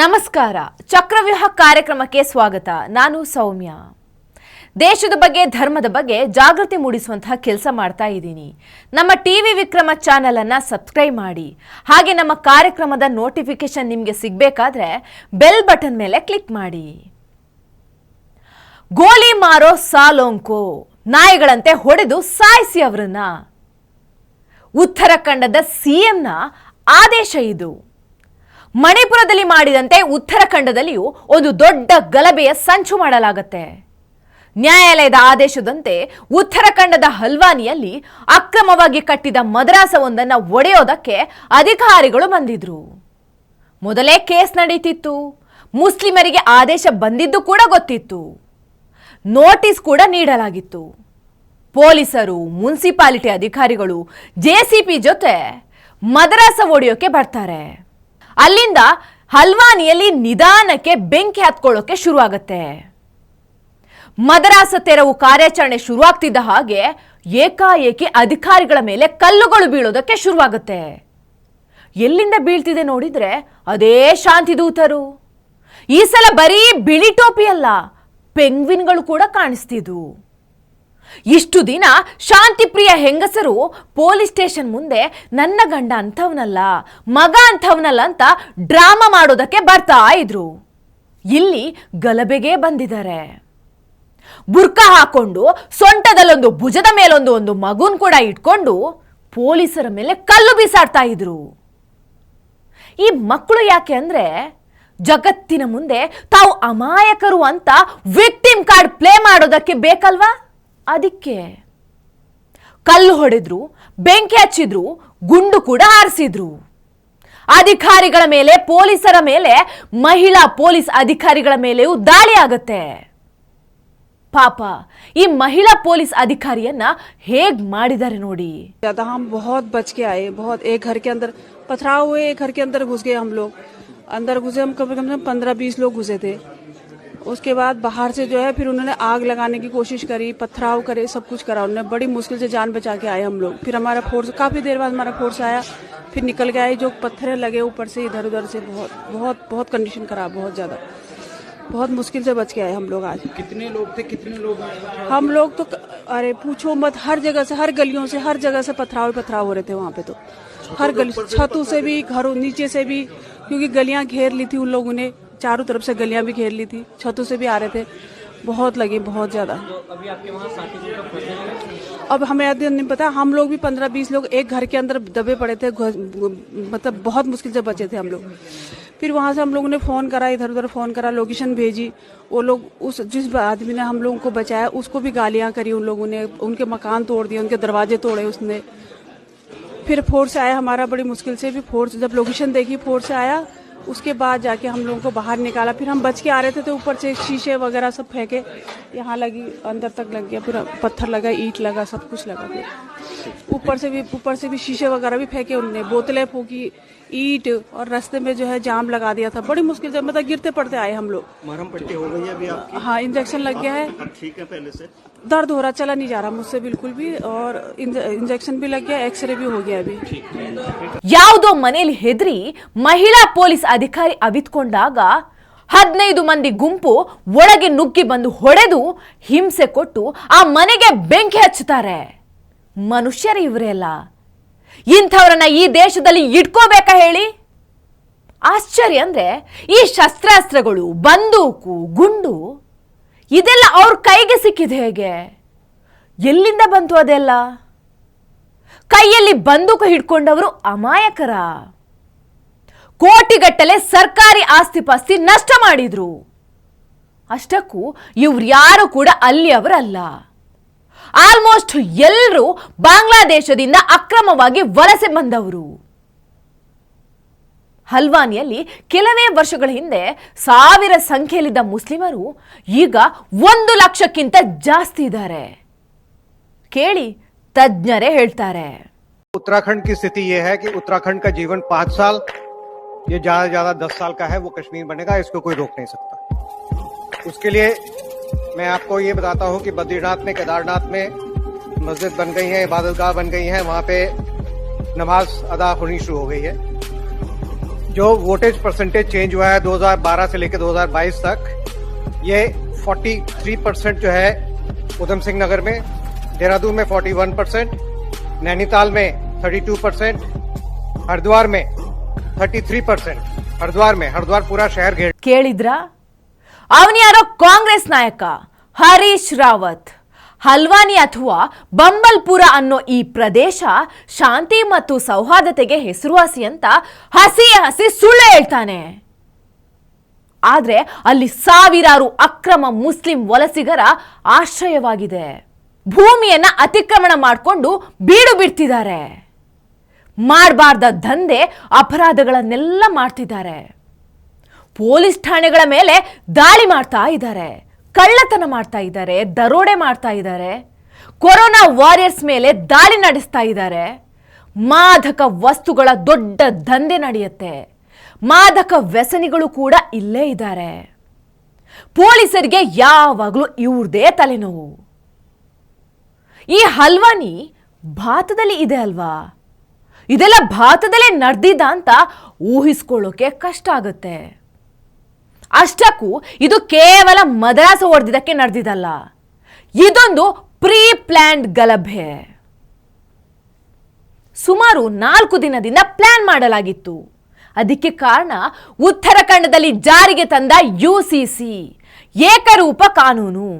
ನಮಸ್ಕಾರ. ಚಕ್ರವ್ಯೂಹ ಕಾರ್ಯಕ್ರಮಕ್ಕೆ ಸ್ವಾಗತ. ನಾನು ಸೌಮ್ಯ. ದೇಶದ ಬಗ್ಗೆ, ಧರ್ಮದ ಬಗ್ಗೆ ಜಾಗೃತಿ ಮೂಡಿಸುವಂತಹ ಕೆಲಸ ಮಾಡ್ತಾ ಇದ್ದೀನಿ. ನಮ್ಮ ಟಿ ವಿ ವಿಕ್ರಮ ಚಾನೆಲ್ ಅನ್ನ ಸಬ್ಸ್ಕ್ರೈಬ್ ಮಾಡಿ. ಹಾಗೆ ನಮ್ಮ ಕಾರ್ಯಕ್ರಮದ ನೋಟಿಫಿಕೇಶನ್ ನಿಮಗೆ ಸಿಗಬೇಕಾದ್ರೆ ಬೆಲ್ ಬಟನ್ ಮೇಲೆ ಕ್ಲಿಕ್ ಮಾಡಿ. ಗೋಲಿ ಮಾರೋ ಸಾಲೋಂಕು. ನಾಯಿಗಳಂತೆ ಹೊಡೆದು ಸಾಯಿಸಿ ಅವರನ್ನ. ಉತ್ತರಾಖಂಡದ ಸಿಎಂನ ಆದೇಶ ಇದು. ಮಣಿಪುರದಲ್ಲಿ ಮಾಡಿದಂತೆ ಉತ್ತರಾಖಂಡದಲ್ಲಿಯೂ ಒಂದು ದೊಡ್ಡ ಗಲಭೆಯ ಸಂಚು ಮಾಡಲಾಗುತ್ತೆ. ನ್ಯಾಯಾಲಯದ ಆದೇಶದಂತೆ ಉತ್ತರಾಖಂಡದ ಹಲ್ವಾನಿಯಲ್ಲಿ ಅಕ್ರಮವಾಗಿ ಕಟ್ಟಿದ ಮದ್ರಾಸವೊಂದನ್ನು ಒಡೆಯೋದಕ್ಕೆ ಅಧಿಕಾರಿಗಳು ಬಂದಿದ್ರು. ಮೊದಲೇ ಕೇಸ್ ನಡೀತಿತ್ತು. ಮುಸ್ಲಿಮರಿಗೆ ಆದೇಶ ಬಂದಿದ್ದು ಕೂಡ ಗೊತ್ತಿತ್ತು. ನೋಟಿಸ್ ಕೂಡ ನೀಡಲಾಗಿತ್ತು. ಪೊಲೀಸರು, ಮುನ್ಸಿಪಾಲಿಟಿ ಅಧಿಕಾರಿಗಳು ಜೆಸಿಪಿ ಜೊತೆ ಮದ್ರಾಸ ಒಡೆಯೋಕೆ ಬರ್ತಾರೆ. ಅಲ್ಲಿಂದ ಹಲ್ವಾನಿಯಲ್ಲಿ ನಿಧಾನಕ್ಕೆ ಬೆಂಕಿ ಹತ್ಕೊಳ್ಳೋಕೆ ಶುರುವಾಗತ್ತೆ. ಮದರಾಸ ತೆರವು ಕಾರ್ಯಾಚರಣೆ ಶುರುವಾಗ್ತಿದ್ದ ಹಾಗೆ ಏಕಾಏಕಿ ಅಧಿಕಾರಿಗಳ ಮೇಲೆ ಕಲ್ಲುಗಳು ಬೀಳೋದಕ್ಕೆ ಶುರುವಾಗುತ್ತೆ. ಎಲ್ಲಿಂದ ಬೀಳ್ತಿದೆ ನೋಡಿದ್ರೆ ಅದೇ ಶಾಂತಿದೂತರು ಈ ಸಲ ಬರೀ ಬಿಳಿ ಟೋಪಿ ಅಲ್ಲ ಪೆಂಗ್ವಿನ್ಗಳು ಕೂಡ ಕಾಣಿಸ್ತಿದ್ವು. ಇಷ್ಟು ದಿನ ಶಾಂತಿಪ್ರಿಯ ಹೆಂಗಸರು ಪೊಲೀಸ್ ಸ್ಟೇಷನ್ ಮುಂದೆ ನನ್ನ ಗಂಡ ಅಂಥವನಲ್ಲ, ಮಗ ಅಂಥವನಲ್ಲ ಅಂತ ಡ್ರಾಮಾ ಮಾಡೋದಕ್ಕೆ ಬರ್ತಾ ಇದ್ರು. ಇಲ್ಲಿ ಗಲಭೆಗೆ ಬಂದಿದ್ದಾರೆ. ಬುರ್ಕ ಹಾಕೊಂಡು ಸೊಂಟದಲ್ಲೊಂದು ಭುಜದ ಮೇಲೊಂದು ಒಂದು ಮಗುನ್ ಕೂಡ ಇಟ್ಕೊಂಡು ಪೊಲೀಸರ ಮೇಲೆ ಕಲ್ಲು ಬೀಸಾಡ್ತಾ ಇದ್ರು. ಈ ಮಕ್ಕಳು ಯಾಕೆ ಅಂದ್ರೆ ಜಗತ್ತಿನ ಮುಂದೆ ತಾವು ಅಮಾಯಕರು ಅಂತ ವಿಕ್ಟಿಮ್ ಕಾರ್ಡ್ ಪ್ಲೇ ಮಾಡೋದಕ್ಕೆ ಬೇಕಲ್ವಾ? ಅದಕ್ಕೆ ಕಲ್ಲು ಹೊಡೆದ್ರು ಬೆಂಕಿ ಹಚ್ಚಿದ್ರು ಗುಂಡು ಕೂಡ ಹಾರಿಸಿದ್ರು ಅಧಿಕಾರಿಗಳ ಮೇಲೆ ಪೊಲೀಸರ ಮೇಲೆ ಮಹಿಳಾ ಪೊಲೀಸ್ ಅಧಿಕಾರಿಗಳ ಮೇಲೆಯೂ ದಾಳಿ ಆಗತ್ತೆ ಪಾಪ ಈ ಮಹಿಳಾ ಪೊಲೀಸ್ ಅಧಿಕಾರಿಯನ್ನ ಹೇಗ್ ಮಾಡಿದ್ದಾರೆ ನೋಡಿ ज्यादा हम बहुत बच के आए बहुत एक घर के अंदर पथराव हुए एक घर के अंदर घुस गए हम लोग अंदर घुसे हम कम से कम पंद्रह बीस लोग घुसे थे उसके बाद बाहर से जो है फिर उन्होंने आग लगाने की कोशिश करी पथराव करे सब कुछ करा। उन्होंने बड़ी मुश्किल से जान बचा के आए हम लोग। फिर हमारा फोर्स काफ़ी देर बाद हमारा फोर्स आया। फिर निकल गया जो पत्थर लगे ऊपर से इधर उधर से बहुत बहुत बहुत कंडीशन खराब बहुत ज़्यादा। बहुत मुश्किल से बच के आए हम लोग आज। कितने लोग थे? कितने लोग हम लोग तो अरे पूछो मत हर जगह से हर गलियों से हर जगह से पथराव पथराव हो रहे थे वहाँ पे तो। हर गली छतों से भी घरों नीचे से भी क्योंकि गलियाँ घेर ली थी उन लोगों ने। चारों तरफ़ से गलियाँ भी घेर ली थी, छतों से भी आ रहे थे। बहुत लगे, बहुत ज़्यादा। अब हमें नहीं पता, हम लोग भी पंद्रह बीस लोग एक घर के अंदर दबे पड़े थे मतलब बहुत मुश्किल से बचे थे हम लोग। फिर वहाँ से हम लोगों ने फ़ोन करा, इधर उधर फ़ोन करा, लोकेशन भेजी। वो लोग उस, जिस आदमी ने हम लोगों को बचाया, उसको भी गालियाँ करी उन लोगों ने, उनके मकान तोड़ दिए, उनके दरवाजे तोड़े उसने। फिर फोर्स आया, हमारा बड़ी मुश्किल से भी फोर्स, जब लोकेशन देखी, फोर्स आया उसके बाद जाके हम लोगों को बाहर निकाला। फिर हम बच के आ रहे थे तो ऊपर से शीशे वगैरह सब फेंके। यहाँ लगी, अंदर तक लग गया। फिर पत्थर लगा, ईट लगा, सब कुछ लगा। फिर ऊपर से भी, ऊपर से भी शीशे वगैरह भी फेंके उनने। बोतलें फूकी ईट और रास्ते में जो है जाम लगा दिया था बड़ी मुश्किल से मतलब गिरते पड़ते आए हम लोग मरहम पट्टी हो गई है अभी आपकी हाँ इंजेक्शन लग गया है अब ठीक है पहले से दर्द हो रहा चला नहीं जा रहा मुझसे बिल्कुल भी और इंजेक्शन भी लग गया एक्सरे भी हो गया अभी ಯಾವುದೋ ಮನೆಯಲ್ಲಿ ಹೆದರಿ ಮಹಿಳಾ ಪೊಲೀಸ್ ಅಧಿಕಾರಿ ಅವಿತ್ಕೊಂಡಾಗ ಹದಿನೈದು ಮಂದಿ ಗುಂಪು ಒಳಗೆ ನುಗ್ಗಿ ಬಂದು ಹೊಡೆದು ಹಿಂಸೆ ಕೊಟ್ಟು ಆ ಮನೆಗೆ ಬೆಂಕಿ ಹಚ್ಚುತ್ತಾರೆ ಮನುಷ್ಯರು ಇವರೆಲ್ಲ ಇಂಥವ್ರನ್ನ ಈ ದೇಶದಲ್ಲಿ ಇಟ್ಕೋಬೇಕಾ ಹೇಳಿ? ಆಶ್ಚರ್ಯ ಅಂದ್ರೆ ಈ ಶಸ್ತ್ರಾಸ್ತ್ರಗಳು, ಬಂದೂಕು, ಗುಂಡು, ಇದೆಲ್ಲ ಅವ್ರ ಕೈಗೆ ಸಿಕ್ಕಿದೆ ಹೇಗೆ? ಎಲ್ಲಿಂದ ಬಂತು ಅದೆಲ್ಲ? ಕೈಯಲ್ಲಿ ಬಂದೂಕು ಹಿಡ್ಕೊಂಡವರು ಅಮಾಯಕರ. ಕೋಟಿಗಟ್ಟಲೆ ಸರ್ಕಾರಿ ಆಸ್ತಿ ಪಾಸ್ತಿ ನಷ್ಟ ಮಾಡಿದ್ರು. ಅಷ್ಟಕ್ಕೂ ಇವ್ರ್ಯಾರು ಕೂಡ ಅಲ್ಲಿಯವರಲ್ಲ. ಆಲ್ಮೋಸ್ಟ್ ಎಲ್ಲರೂ ಬಾಂಗ್ಲಾದೇಶದಿಂದ ಅಕ್ರಮವಾಗಿ ವಲಸೆ ಬಂದವರು ಹಲ್ವಾನಿಯಲ್ಲಿ ಕೆಲವೇ ವರ್ಷಗಳ ಹಿಂದೆ ಸಾವಿರ ಸಂಖ್ಯೆಯಲ್ಲಿದ್ದ ಮುಸ್ಲಿಮರು ಈಗ ಒಂದು ಲಕ್ಷಕ್ಕಿಂತ ಜಾಸ್ತಿ ಇದ್ದಾರೆ ಕೇಳಿ ತಜ್ಞರೇ ಹೇಳ್ತಾರೆ उत्तराखंड की स्थिति ये है कि उत्तराखंड का जीवन पांच साल ये ज्यादा से ज्यादा दस साल का है वो कश्मीर बनेगा इसको कोई रोक नहीं सकता उसके लिए मैं आपको ये बताता हूँ कि बद्रीनाथ में केदारनाथ में मस्जिद बन गई है इबादतगाह बन गई है वहाँ पे नमाज अदा होनी शुरू हो गई है जो वोटेज परसेंटेज चेंज हुआ है 2012 से लेकर 2022 तक ये 43 परसेंट जो है उधम सिंह नगर में देहरादून में 41 परसेंट नैनीताल में 32 परसेंट हरिद्वार में 33 परसेंट हरिद्वार में हरिद्वार पूरा शहर घेर ಕೇಳಿದ್ರಾ ಅವನ್ಯಾರೋ ಕಾಂಗ್ರೆಸ್ ನಾಯಕ, ಹರೀಶ್ ರಾವತ್. ಹಲ್ವಾನಿ ಅಥವಾ ಬಂಬಲ್ಪುರ ಅನ್ನೋ ಈ ಪ್ರದೇಶ ಶಾಂತಿ ಮತ್ತು ಸೌಹಾರ್ದತೆಗೆ ಹೆಸರುವಾಸಿ ಅಂತ ಹಸಿ ಹಸಿ ಸುಳ್ಳು ಹೇಳ್ತಾನೆ. ಆದ್ರೆ ಅಲ್ಲಿ ಸಾವಿರಾರು ಅಕ್ರಮ ಮುಸ್ಲಿಂ ವಲಸಿಗರ ಆಶ್ರಯವಾಗಿದೆ. ಭೂಮಿಯನ್ನ ಅತಿಕ್ರಮಣ ಮಾಡಿಕೊಂಡು ಬೀಡು ಬಿಡ್ತಿದ್ದಾರೆ. ಮಾಡಬಾರ್ದ ದಂಧೆ ಅಪರಾಧಗಳನ್ನೆಲ್ಲ ಮಾಡ್ತಿದ್ದಾರೆ. ಪೊಲೀಸ್ ಠಾಣೆಗಳ ಮೇಲೆ ದಾಳಿ ಮಾಡ್ತಾ ಇದ್ದಾರೆ, ಕಳ್ಳತನ ಮಾಡ್ತಾ ಇದ್ದಾರೆ, ದರೋಡೆ ಮಾಡ್ತಾ ಇದ್ದಾರೆ, ಕೊರೋನಾ ವಾರಿಯರ್ಸ್ ಮೇಲೆ ದಾಳಿ ನಡೆಸ್ತಾ ಇದ್ದಾರೆ. ಮಾದಕ ವಸ್ತುಗಳ ದೊಡ್ಡ ದಂಧೆ ನಡೆಯುತ್ತೆ. ಮಾದಕ ವ್ಯಸನಿಗಳು ಕೂಡ ಇಲ್ಲೇ ಇದ್ದಾರೆ. ಪೊಲೀಸರಿಗೆ ಯಾವಾಗಲೂ ಇವ್ರದೇ ತಲೆನೋವು. ಈ ಹಲ್ವಾನಿ ಭಾರತದಲ್ಲಿ ಇದೆ ಅಲ್ವಾ? ಇದೆಲ್ಲ ಭಾರತದಲ್ಲೇ ನಡೆದಿದ್ದ ಅಂತ ಊಹಿಸ್ಕೊಳ್ಳೋಕೆ ಕಷ್ಟ ಆಗುತ್ತೆ. ಅಷ್ಟಕ್ಕೂ ಇದು ಕೇವಲ ಮದ್ರಾಸ್ ಹೊಡೆದಿದ್ದಕ್ಕೆ ನಡೆದಿದ್ದಲ್ಲ. ಇದೊಂದು ಪ್ರೀ ಪ್ಲ್ಯಾನ್ಡ್ ಗಲಭೆ. ಸುಮಾರು ನಾಲ್ಕು ದಿನದಿಂದ ಪ್ಲಾನ್ ಮಾಡಲಾಗಿತ್ತು. ಅದಕ್ಕೆ ಕಾರಣ ಉತ್ತರಾಖಂಡದಲ್ಲಿ ಜಾರಿಗೆ ತಂದ ಯು ಸಿ ಸಿ, ಏಕರೂಪ ಕಾನೂನು.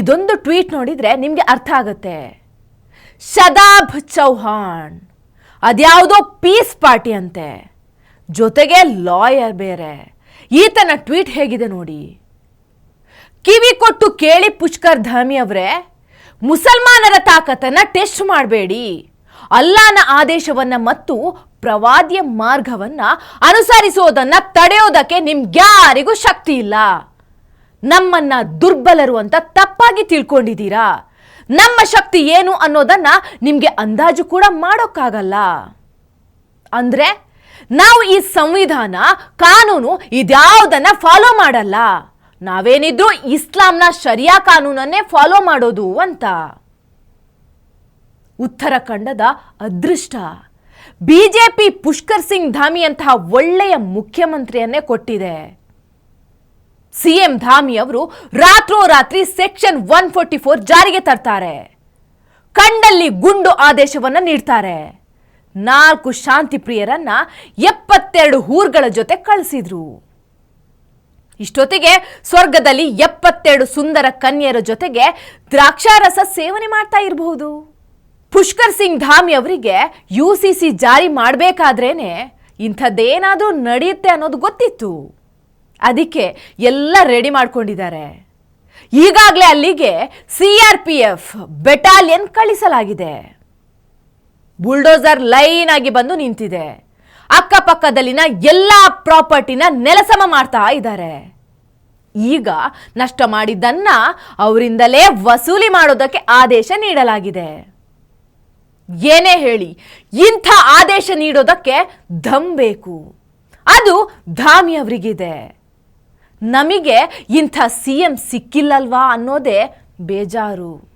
ಇದೊಂದು ಟ್ವೀಟ್ ನೋಡಿದರೆ ನಿಮಗೆ ಅರ್ಥ ಆಗುತ್ತೆ. ಶದಾಬ್ ಚೌಹಾಣ್, ಅದ್ಯಾವುದೋ ಪೀಸ್ ಪಾರ್ಟಿ ಅಂತೆ. ಜೊತೆಗೆ ಲಾಯರ್ ಬೇರೆ. ಈತನ ಟ್ವೀಟ್ ಹೇಗಿದೆ ನೋಡಿ. ಕಿವಿ ಕೊಟ್ಟು ಕೇಳಿ ಪುಷ್ಕರ್ ಧಾಮಿ ಅವರೇ, ಮುಸಲ್ಮಾನರ ತಾಕತ್ತನ್ನು ಟೆಸ್ಟ್ ಮಾಡಬೇಡಿ. ಅಲ್ಲಾನ ಆದೇಶವನ್ನ ಮತ್ತು ಪ್ರವಾದಿಯ ಮಾರ್ಗವನ್ನ ಅನುಸರಿಸೋದನ್ನ ತಡೆಯೋದಕ್ಕೆ ನಿಮ್ಗ್ಯಾರಿಗೂ ಶಕ್ತಿ ಇಲ್ಲ. ನಮ್ಮನ್ನ ದುರ್ಬಲರು ಅಂತ ತಪ್ಪಾಗಿ ತಿಳ್ಕೊಂಡಿದ್ದೀರಾ? ನಮ್ಮ ಶಕ್ತಿ ಏನು ಅನ್ನೋದನ್ನ ನಿಮ್ಗೆ ಅಂದಾಜು ಕೂಡ ಮಾಡೋಕ್ಕಾಗಲ್ಲ. ಅಂದ್ರೆ ನಾವು ಈ ಸಂವಿಧಾನ, ಕಾನೂನು ಇದ್ಯಾವುದನ್ನ ಫಾಲೋ ಮಾಡಲ್ಲ. ನಾವೇನಿದ್ರು ಇಸ್ಲಾಂನ ಶರಿಯಾ ಕಾನೂನನ್ನೇ ಫಾಲೋ ಮಾಡೋದು ಅಂತ. ಉತ್ತರಾಖಂಡದ ಅದೃಷ್ಟ. ಬಿಜೆಪಿ ಪುಷ್ಕರ್ ಸಿಂಗ್ ಧಾಮಿಯಂತಹ ಒಳ್ಳೆಯ ಮುಖ್ಯಮಂತ್ರಿಯನ್ನೇ ಕೊಟ್ಟಿದೆ. ಸಿಎಂ ಧಾಮಿ ಅವರು ರಾತ್ರೋರಾತ್ರಿ ಸೆಕ್ಷನ್ ಒನ್ ಫೋರ್ಟಿ ಫೋರ್ ಜಾರಿಗೆ ತರ್ತಾರೆ. ಕಂಡಲ್ಲಿ ಗುಂಡು ಆದೇಶವನ್ನ ನೀಡ್ತಾರೆ. ನಾಲ್ಕು ಶಾಂತಿ ಪ್ರಿಯರನ್ನ ಎಪ್ಪತ್ತೆರಡು ಊರುಗಳ ಜೊತೆ ಕಳಿಸಿದ್ರು. ಇಷ್ಟೊತ್ತಿಗೆ ಸ್ವರ್ಗದಲ್ಲಿ ಎಪ್ಪತ್ತೆರಡು ಸುಂದರ ಕನ್ಯರ ಜೊತೆಗೆ ದ್ರಾಕ್ಷಾರಸ ಸೇವನೆ ಮಾಡ್ತಾ ಇರಬಹುದು. ಪುಷ್ಕರ್ ಸಿಂಗ್ ಧಾಮಿ ಅವರಿಗೆ ಯು ಸಿ ಸಿ ಜಾರಿ ಮಾಡಬೇಕಾದ್ರೇನೆ ಇಂಥದ್ದೇನಾದರೂ ನಡೆಯುತ್ತೆ ಅನ್ನೋದು ಗೊತ್ತಿತ್ತು. ಅದಕ್ಕೆ ಎಲ್ಲ ರೆಡಿ ಮಾಡ್ಕೊಂಡಿದ್ದಾರೆ. ಈಗಾಗಲೇ ಅಲ್ಲಿಗೆ C R P F battalion ಕಳಿಸಲಾಗಿದೆ. Bulldozer line ಆಗಿ ಬಂದು ನಿಂತಿದೆ. ಅಕ್ಕಪಕ್ಕದಲ್ಲಿನ ಎಲ್ಲ ಪ್ರಾಪರ್ಟಿನ ನೆಲಸಮ ಮಾಡ್ತಾ ಇದ್ದಾರೆ. ಈಗ ನಷ್ಟ ಮಾಡಿದ್ದನ್ನ ಅವರಿಂದಲೇ ವಸೂಲಿ ಮಾಡೋದಕ್ಕೆ ಆದೇಶ ನೀಡಲಾಗಿದೆ. ಏನೇ ಹೇಳಿ, ಇಂಥ ಆದೇಶ ನೀಡೋದಕ್ಕೆ ಧಮ್ ಬೇಕು. ಅದು ಧಾಮಿ ಅವರಿಗಿದೆ. ನಮಗೆ ಇಂಥ ಸಿ ಎಂ ಸಿಕ್ಕಿಲ್ಲಲ್ವಾ ಅನ್ನೋದೇ ಬೇಜಾರು.